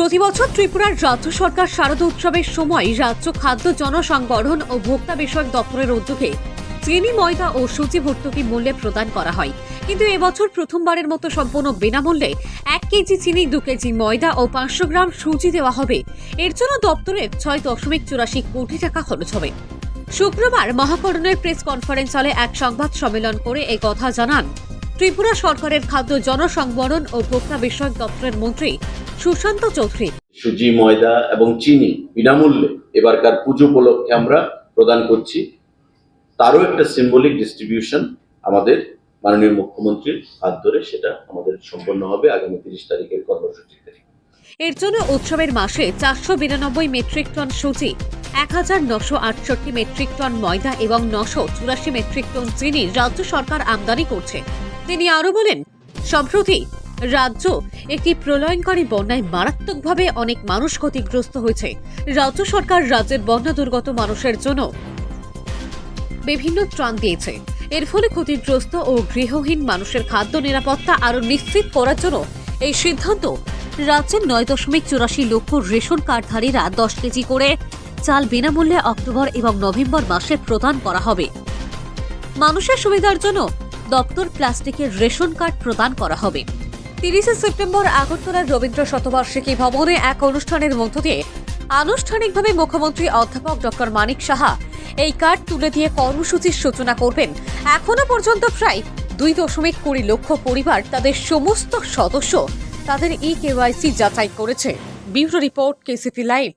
প্রতি বছর ত্রিপুরার রাজ্য সরকার শারদ উৎসবের সময় রাজ্য খাদ্য জনসংগঠন ও ভোক্তা বিষয়ক দপ্তরের উদ্যোগে চিনি, ময়দা ও সুচি ভর্তুকি মূল্যে প্রদান করা হয়। কিন্তু এবছর প্রথমবারের মতো সম্পূর্ণ বিনামূল্যে এক কেজি চিনি, দু কেজি ময়দা ও পাঁচশো গ্রাম সুজি দেওয়া হবে। এর জন্য দপ্তরের ছয় দশমিক চুরাশি কোটি টাকা খরচ হবে। শুক্রবার মহাকরণের প্রেস কনফারেন্স হলে এক সংবাদ সম্মেলন করে এই কথা জানান ত্রিপুরা সরকারের খাদ্য জনসংবরণ ও ভোক্তা বিষয়ক দপ্তরের মন্ত্রী সুশান্ত চৌধুরী। সুজি ময়দা এবং চিনি বিনামূল্যে এবারকার পুজো উপলক্ষে আমরা প্রদান করছি। তারও একটা সিম্বলিক ডিস্ট্রিবিউশন আমাদের মাননীয় মুখ্যমন্ত্রীর হাত ধরে সেটা আমাদের সম্পন্ন হবে আগামী তিরিশ তারিখের কর্মসূচিতে এর জন্য উৎসবের মাসে চারশো বিরানব্বই মেট্রিক টন সুজি এক হাজার নশো আটষট্টি মেট্রিক টন ময়দা এবং নশো চুরাশি মেট্রিক টন চিনি রাজ্য সরকার আমদানি করছে। তিনি আরও বলেন সম্প্রতি রাজ্য একটি প্রলয়ঙ্করী বন্যায় মারাত্মকভাবে অনেক মানুষ ক্ষতিগ্রস্ত হয়েছে। রাজ্য সরকার রাজ্যের বন্যা দুর্গত মানুষের জন্য বিভিন্ন ত্রাণ দিয়েছে। এর ফলে ক্ষতিগ্রস্ত ও গৃহহীন মানুষের খাদ্য নিরাপত্তা আরও নিশ্চিত করার জন্য এই সিদ্ধান্ত রাজ্যের নয় দশমিক চুরাশি লক্ষ রেশন কার্ডধারীরা দশ কেজি করে চাল বিনামূল্যে অক্টোবর এবং নভেম্বর মাসে প্রদান করা হবে। মানুষের সুবিধার জন্য দপ্তর প্লাস্টিকের রেশন কার্ড প্রদান করা হবে। তিরিশে সেপ্টেম্বর আগরতলার রবীন্দ্র শতবার্ষিকী ভবনে এক অনুষ্ঠানের মধ্য দিয়ে আনুষ্ঠানিকভাবে মুখ্যমন্ত্রী অধ্যাপক ডক্টর মানিক সাহা এই কার্ড তুলে দিয়ে কর্মসূচির সূচনা করবেন। এখনও পর্যন্ত প্রায় দুই দশমিক কুড়ি লক্ষ পরিবার তাদের সমস্ত সদস্য তাদের ই কেওয়াইসি যাচাই করেছে। Bureau report KCP live.